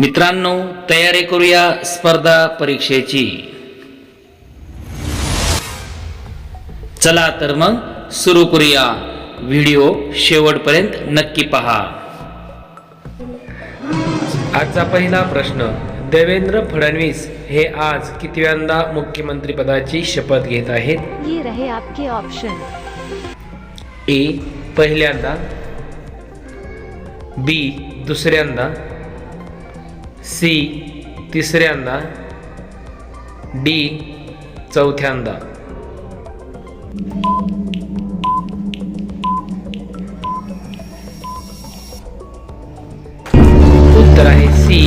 मित्रांनो तयारी करूया स्पर्धा परीक्षेची. चला तर मग सुरू करूया. व्हिडिओ शेवटपर्यंत नक्की पहा. आजचा पहिला प्रश्न देवेंद्र फडणवीस हे आज कितव्यांदा मुख्यमंत्री पदाची शपथ घेत आहेत? ये रहे आपके ऑप्शन ए पहिल्यांदा. बी दुसऱ्यांदा. सी तिसऱ्यांदा. डी चौथ्यांदा. उत्तर आहे सी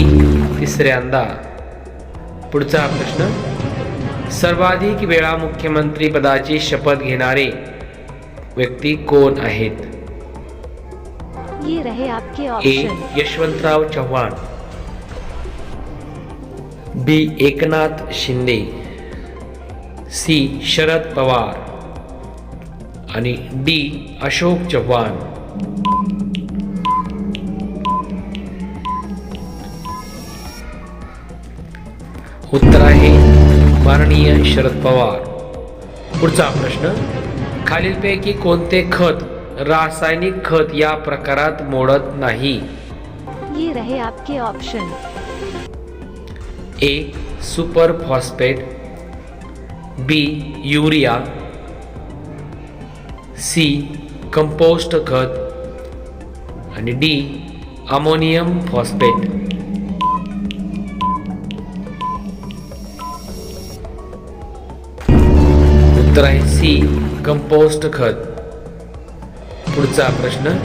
तिसऱ्यांदा. पुढचा प्रश्न. सर्वाधिक वेळा मुख्यमंत्री पदाची शपथ घेणारे व्यक्ती कोण आहेत? ये रहे आपके A Yashwantrao Chavan. B. Eknath Shinde. C. Sharad Pawar. आणि डी. अशोक चव्हाण. उत्तर आहे माननीय शरद पवार. पुढचा प्रश्न. खालीलपैकी कोणते खत रासायनिक खत या प्रकारात मोडत नाही? ये रहे आपके option A super phosphate B urea C compost खत आणि डी अमोनियम फॉस्फेट उत्तर आहे सी कंपोस्ट खत पुढचा प्रश्न.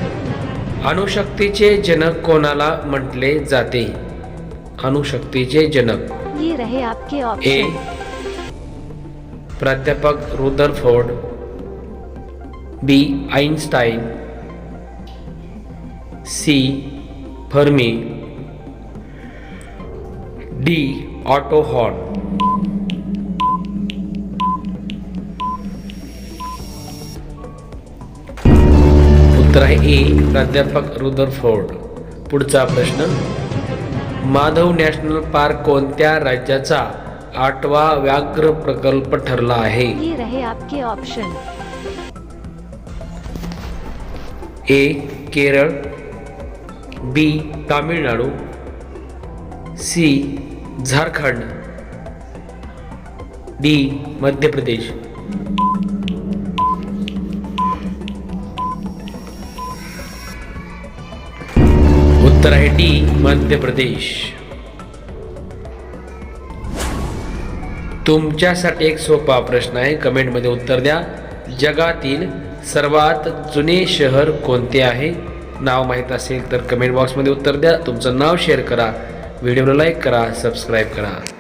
अणुशक्तीचे जनक कोणाला म्हटले जाते? अणुशक्तीचे जनक. ये रहे आपके ए. प्राध्यापक Rutherford. B. Einstein C. Fermi. D. Auto horn उत्तर आहे ए. प्राध्यापक रुदरफोर्ड. पुढचा प्रश्न. माधव नॅशनल पार्क कोणत्या राज्याचा आठवा व्याघ्र प्रकल्प ठरला आहे? ये रहे आपके option A Kerala. B Tamil Nadu. C Jharkhand. D Madhya Pradesh. उत्तर आहे डी मध्य प्रदेश. तुमच्यासाठी एक सोपा प्रश्न आहे. कमेंटमध्ये उत्तर द्या. जगातील सर्वात जुने शहर कोणते आहे? नाव माहीत असेल तर कमेंट बॉक्समध्ये उत्तर द्या. तुमचं नाव शेअर करा. व्हिडिओला लाईक करा सबस्क्राईब करा.